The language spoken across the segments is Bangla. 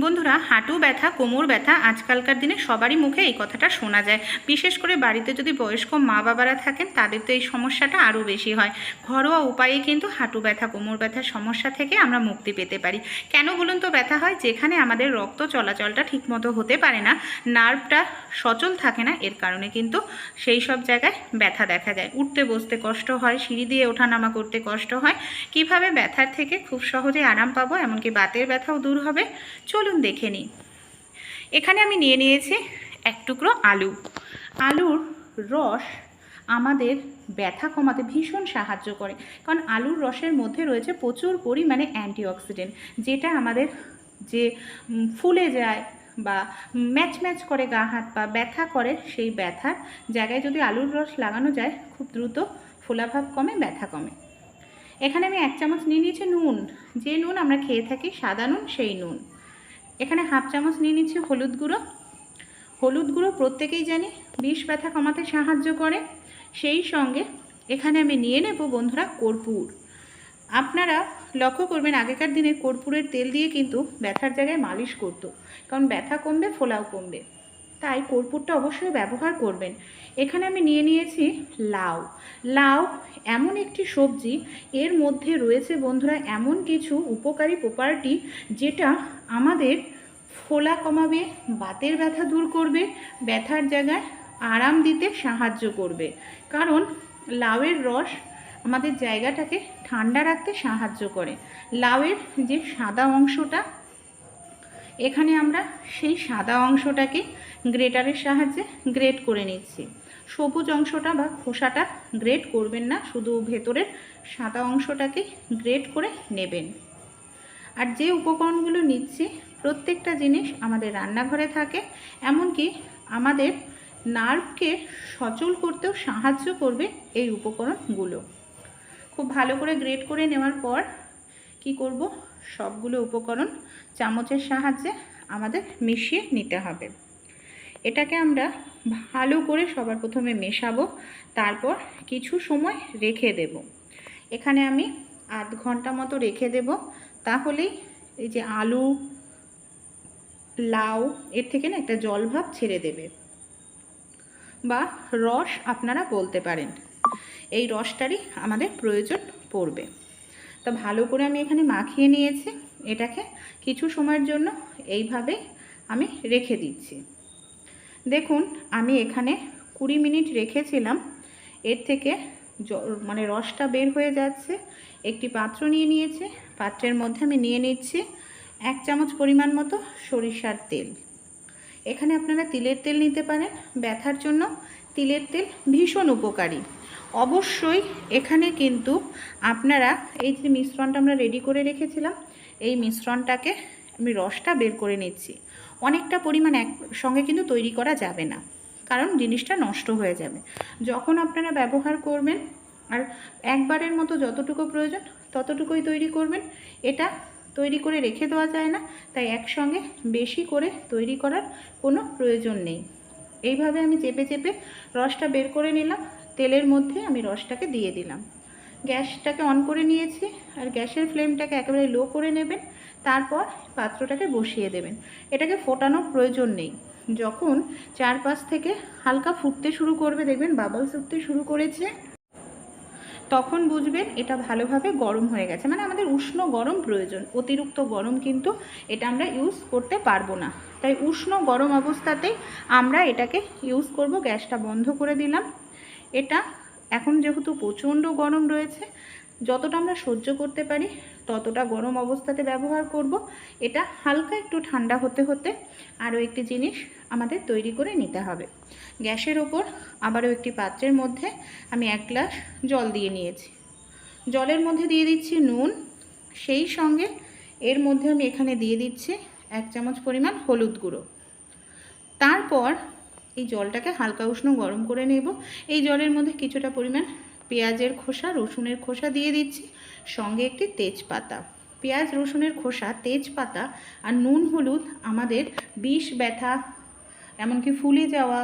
বন্ধুরা, হাঁটু ব্যথা, কোমর ব্যথা আজকালকার দিনে সবারই মুখে এই কথাটা শোনা যায়। বিশেষ করে বাড়িতে যদি বয়স্ক মা বাবারা থাকেন, তাদের তো এই সমস্যাটা আরও বেশি হয়। ঘরোয়া উপায়ে কিন্তু হাঁটু ব্যথা, কোমর ব্যথার সমস্যা থেকে আমরা মুক্তি পেতে পারি। কেন বলুন তো, ব্যথা হয়? যেখানে আমাদের রক্ত চলাচলটা ঠিকমতো হতে পারে না, নার্ভটা সচল থাকে না, এর কারণে কিন্তু সেই সব জায়গায় ব্যথা দেখা যায়। উঠতে, বসতে কষ্ট হয়, সিঁড়ি দিয়ে ওঠানামা করতে কষ্ট হয়। কীভাবে ব্যথার থেকে খুব সহজে আরাম পাবো? এমনকি বাতের ব্যথাও দূর হবে। চলুন দেখে নিই। এখানে আমি নিয়ে নিয়েছি এক টুকরো আলু। আলুর রস আমাদের ব্যথা কমাতে ভীষণ সাহায্য করে, কারণ আলুর রসের মধ্যে রয়েছে প্রচুর পরিমাণে অ্যান্টিঅক্সিডেন্ট, যেটা আমাদের যে ফুলে যায় বা ম্যাচ ম্যাচ করে গা হাত পা, ব্যথা করে সেই ব্যথার জায়গায় যদি আলুর রস লাগানো যায়, খুব দ্রুত ফোলাভাব কমে, ব্যথা কমে। এখানে আমি এক চামচ নিয়ে নিয়েছি নুন। যে নুন আমরা খেয়ে থাকি, সাদা নুন, সেই নুন। এখানে হাফ চামচ নিয়ে নিচ্ছি হলুদ গুঁড়ো। হলুদ গুঁড়ো প্রত্যেকেই জানি বিষ ব্যথা কমাতে সাহায্য করে। সেই সঙ্গে এখানে আমি নিয়ে নেব বন্ধুরা কর্পূর। আপনারা লক্ষ্য করবেন, আগেকার দিনে কর্পূরের তেল দিয়ে কিন্তু ব্যথার জায়গায় মালিশ করতো। কারণ ব্যথা কমবে, ফোলাও কমবে। তাই কর্পূরটা অবশ্যই ব্যবহার করবেন। এখানে আমি নিয়ে নিয়েছি লাউ। লাউ এমন একটি সবজি, এর মধ্যে রয়েছে বন্ধুরা এমন কিছু উপকারী প্রপার্টি যেটা আমাদের ফোলা কমাবে, বাতের ব্যথা দূর করবে, ব্যথার জায়গায় আরাম দিতে সাহায্য করবে। কারণ লাউয়ের রস আমাদের জায়গাটাকে ঠান্ডা রাখতে সাহায্য করে। লাউয়ের যে সাদা অংশটা এখানে আমরা সেই সাদা অংশটাকে গ্রেটারের সাহায্যে গ্রেট করে নিচ্ছি। সবুজ অংশটা বা খোসাটা গ্রেট করবেন না, শুধু ভেতরের সাদা অংশটাকে গ্রেট করে নেবেন। আর যে উপকরণগুলো নিচ্ছি, প্রত্যেকটা জিনিস আমাদের রান্নাঘরে থাকে, এমনকি আমাদের নার্ভকে সচল করতেও সাহায্য করবে এই উপকরণগুলো। খুব ভালো করে গ্রেট করে নেওয়ার পর কি করব? সবগুলো উপকরণ চামচের সাহায্যে আমাদের মিশিয়ে নিতে হবে। এটাকে আমরা ভালো করে সবার প্রথমে মেশাবো, তারপর কিছু সময় রেখে দেব। এখানে আমি আধ ঘণ্টা মতো রেখে দেব, তাহলেই এই যে আলু, লাউ, এর থেকে না একটা জলভাব ছেড়ে দেবে। বা রস আপনারা বলতে পারেন। এই রসটারই আমাদের প্রয়োজন পড়বে। তা ভালো করে আমি এখানে মাখিয়ে নিয়েছি এটাকে কিছু সময়ের জন্য এইভাবে আমি রেখে দিচ্ছি। দেখুন, আমি এখানে কুড়ি মিনিট রেখেছিলাম। এর থেকে মানে রসটা বের হয়ে যাচ্ছে। একটি পাত্র নিয়ে নিয়েছি। পাত্রের মধ্যে আমি নিয়ে নিচ্ছি এক চামচ পরিমাণ মতো সরিষার তেল। এখানে আপনারা তিলের তেল নিতে পারেন। ব্যথার জন্য তিলের তেল ভীষণ উপকারী। অবশ্যই এখানে কিন্তু আপনারা এই যে মিশ্রণটা আমরা রেডি করে রেখেছিলাম, এই মিশ্রণটাকে আমি রসটা বের করে নিচ্ছি। অনেকটা পরিমাণ একসঙ্গে কিন্তু তৈরি করা যাবে না, কারণ জিনিসটা নষ্ট হয়ে যাবে। যখন আপনারা ব্যবহার করবেন, আর একবারের মতো যতটুকু প্রয়োজন ততটুকুই তৈরি করবেন, এটা তৈরি করে রেখে দেওয়া যায় না, তাই একসঙ্গে বেশি করে তৈরি করার কোনো প্রয়োজন নেই। এইভাবে আমি চেপে চেপে রসটা বের করে নিলাম তেলের মধ্যে আমি রসটাকে দিয়ে দিলাম। গ্যাসটাকে অন করে নিয়েছি আর গ্যাসের ফ্লেমটাকে একেবারে লো করে নেবেন, তারপর পাত্রটাকে বসিয়ে দেবেন। এটাকে ফোটানোর প্রয়োজন নেই। যখন চারপাশ থেকে হালকা ফুটতে শুরু করবে, দেখবেন বাবলস উঠতে শুরু করেছে, তখন বুঝবেন এটা ভালোভাবে গরম হয়ে গেছে। মানে আমাদের উষ্ণ গরম প্রয়োজন, অতিরিক্ত গরম কিন্তু এটা আমরা ইউজ করতে পারব না। তাই উষ্ণ গরম অবস্থাতেই আমরা এটাকে ইউজ করব। গ্যাসটা বন্ধ করে দিলাম। এটা এখন যেহেতু প্রচণ্ড গরম রয়েছে, যতটা আমরা সহ্য করতে পারি ততটা গরম অবস্থাতে ব্যবহার করব। এটা হালকা একটু ঠান্ডা হতে হতে আরও একটি জিনিস আমাদের তৈরি করে নিতে হবে। গ্যাসের ওপর আবারও একটি পাত্রের মধ্যে আমি এক গ্লাস জল দিয়ে নিয়েছি। জলের মধ্যে দিয়ে দিচ্ছি নুন, সেই সঙ্গে এর মধ্যে আমি এখানে দিয়ে দিচ্ছি এক চামচ পরিমাণ হলুদ গুঁড়ো। তারপর এই জলটাকে হালকা উষ্ণ গরম করে নেব। এই জলের মধ্যে কিছুটা পরিমাণ পেঁয়াজের খোসা, রসুনের খোসা দিয়ে দিচ্ছি। সঙ্গে একটি তেজপাতা। পেঁয়াজ, রসুনের খোসা, তেজপাতা আর নুন, হলুদ আমাদের বিষ, ব্যথা, এমনকি ফুলে যাওয়া,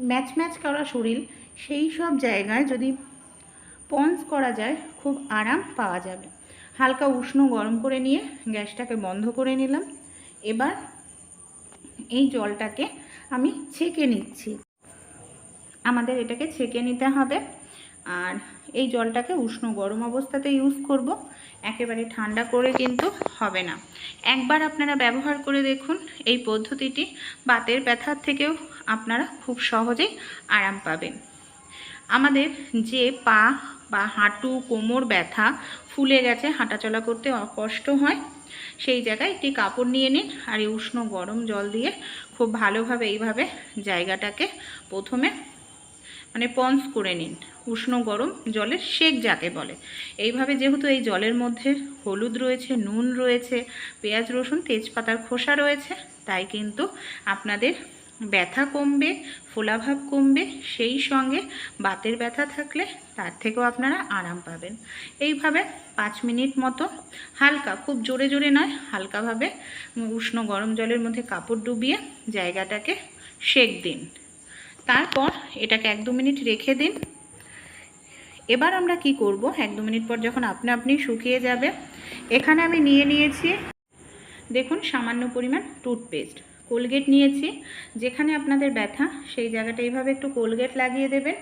ম্যাচ ম্যাচ করা শরীর, সেই সব জায়গায় যদি পন্স করা যায়, খুব আরাম পাওয়া যাবে। হালকা উষ্ণ গরম করে নিয়ে গ্যাসটাকে বন্ধ করে নিলাম। এবার এই জলটাকে আমি ছেঁকে নিচ্ছি। আমাদের এটাকে ছেঁকে নিতে হবে। আর এই জলটাকে উষ্ণ গরম অবস্থাতে ইউজ করব। একেবারে ঠান্ডা করে কিন্তু হবে না। একবার আপনারা ব্যবহার করে দেখুন এই পদ্ধতিটি। বাতের ব্যথার থেকেও আপনারা খুব সহজেই আরাম পাবেন। আমাদের যে পা বা হাঁটু কোমর ব্যথা ফুলে গেছে, হাঁটাচলা করতে অকষ্ট হয়। সেই জায়গায় একটি কাপড় নিয়ে নিন আর এই উষ্ণ গরম জল দিয়ে খুব ভালোভাবে এইভাবে জায়গাটাকে প্রথমে মানে পঞ্চ করে নিন, উষ্ণ গরম জলের শেক যাকে বলে। এইভাবে যেহেতু এই জলের মধ্যে হলুদ রয়েছে, নুন রয়েছে, পেঁয়াজ রসুন, তেজপাতার খোসা রয়েছে, তাই কিন্তু আপনাদের ব্যথা কমবে, ফোলাভাব কমবে, সেই সঙ্গে বাতের ব্যথা থাকলে তার থেকেও আপনারা আরাম পাবেন। এইভাবে পাঁচ মিনিট মতো হালকা, খুব জোরে জোরে নয়, হালকাভাবে উষ্ণ গরম জলের মধ্যে কাপড় ডুবিয়ে জায়গাটাকে সেক দিন। তারপর এটাকে এক দু মিনিট রেখে দিন। এবার আমরা কি করব? এক দু মিনিট পর যখন আপনা আপনি শুকিয়ে যাবে, এখানে আমি নিয়ে নিয়েছি, দেখুন সামান্য পরিমাণ টুথপেস্ট। কোলগেট নিয়েছি, যেখানে আপনাদের ব্যথা, সেই জায়গাটা এইভাবে একটু কোলগেট লাগিয়ে দেবেন।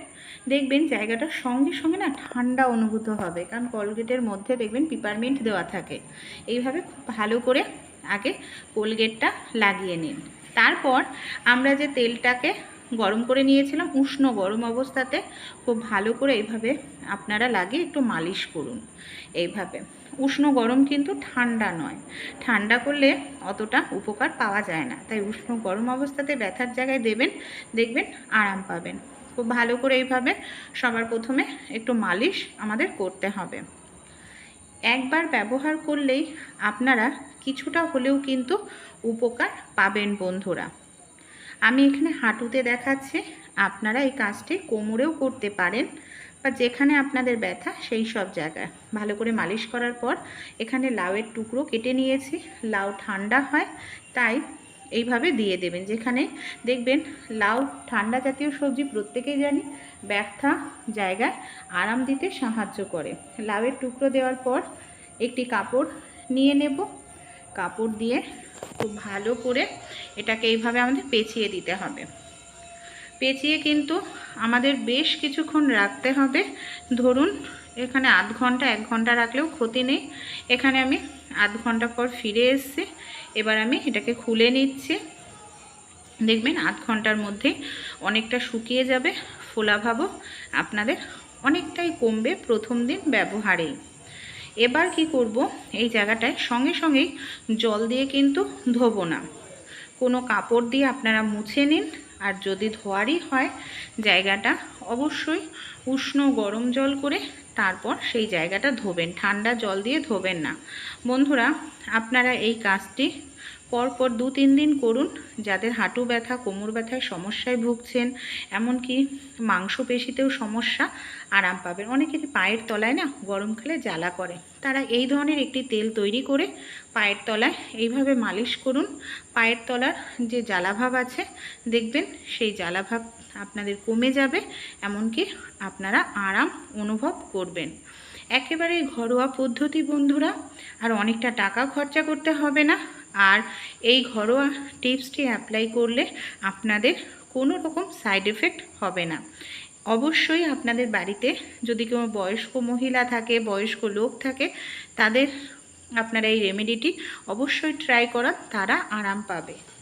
দেখবেন জায়গাটা সঙ্গে সঙ্গে না ঠান্ডা অনুভূত হবে, কারণ কোলগেটের মধ্যে দেখবেন পিপারমেন্ট দেওয়া থাকে। এইভাবে খুব ভালো করে আগে কোলগেটটা লাগিয়ে নিন। তারপর আমরা যে তেলটাকে গরম করে নিয়েছিলাম, উষ্ণ গরম অবস্থাতে খুব ভালো করে এইভাবে আপনারা লাগিয়ে একটু মালিশ করুন। এইভাবে। উষ্ণ গরম কিন্তু ঠান্ডা নয়। ঠান্ডা করলে অতটা উপকার পাওয়া যায় না। তাই উষ্ণ গরম অবস্থাতে ব্যথার জায়গায় দেবেন, দেখবেন আরাম পাবেন। খুব ভালো করে এইভাবে সবার প্রথমে একটু মালিশ আমাদের করতে হবে। একবার ব্যবহার করলেই আপনারা কিছুটা হলেও কিন্তু উপকার পাবেন বন্ধুরা। আমি এখানে হাঁটুতে দেখাচ্ছি, আপনারা এই কাজটি কোমরেও করতে পারেন। বা যেখানে আপনাদের ব্যথা, সেই সব জায়গায়। ভালো করে মালিশ করার পর এখানে লাউয়ের টুকরো কেটে নিয়েছি। লাউ ঠান্ডা হয়, তাই এইভাবে দিয়ে দেবেন। যেখানে দেখবেন লাউ ঠান্ডা জাতীয় সবজি প্রত্যেকেই জানি ব্যথা জায়গায় আরাম দিতে সাহায্য করে। লাউয়ের টুকরো দেওয়ার পর একটি কাপড় নিয়ে নেব। কাপড় দিয়ে খুব ভালো করে এটাকে এইভাবে আমাদের পেঁচিয়ে দিতে হবে। পেঁচিয়ে কিন্তু আমাদের বেশ কিছুক্ষণ রাখতে হবে। ধরুন, এখানে আধ ঘণ্টা, এক ঘণ্টা রাখলেও ক্ষতি নেই। এখানে আমি আধ ঘণ্টা পর ফিরে এসেছি। এবার আমি এটাকে খুলে নিচ্ছি। দেখবেন আধ ঘণ্টার মধ্যে অনেকটা শুকিয়ে যাবে। ফোলাভাবও আপনাদের অনেকটাই কমবে প্রথম দিন ব্যবহারেই এবার কি করব? এই জায়গাটায় সঙ্গে সঙ্গেই জল দিয়ে কিন্তু ধোবো না। কোনো কাপড় দিয়ে আপনারা মুছে নিন। আর যদি ধোয়ারই হয়, জায়গাটা অবশ্যই উষ্ণ গরম জল করে তারপর সেই জায়গাটা ধোবেন। ঠান্ডা জল দিয়ে ধোবেন না। বন্ধুরা, আপনারা এই কাজটি পরপর দু তিন দিন করুন, যাদের হাঁটু ব্যথা, কোমর ব্যথায় সমস্যায় ভুগছেন, এমনকি মাংসপেশিতেও সমস্যা, আরাম পাবেন। অনেকেরই পায়ের তলায় না গরমকালে জ্বালা করে। তারা এই ধরনের একটি তেল তৈরি করে পায়ের তলায় এইভাবে মালিশ করুন। পায়ের তলার যে জ্বালাভাব আছে, দেখবেন সেই জ্বালাভাব আপনাদের কমে যাবে, এমনকি আপনারা আরাম অনুভব করবেন। একেবারে ঘরোয়া পদ্ধতি বন্ধুরা, আর অনেকটা টাকা খরচা করতে হবে না। আর এই ঘরোয়া টিপসটি অ্যাপ্লাই করলে আপনাদের কোনো রকম সাইড এফেক্ট হবে না। অবশ্যই আপনাদের বাড়িতে যদি কোনো বয়স্ক মহিলা থাকে, বয়স্ক লোক থাকে, তাদের আপনারা এই রেমেডিটি অবশ্যই ট্রাই করা তারা আরাম পাবে।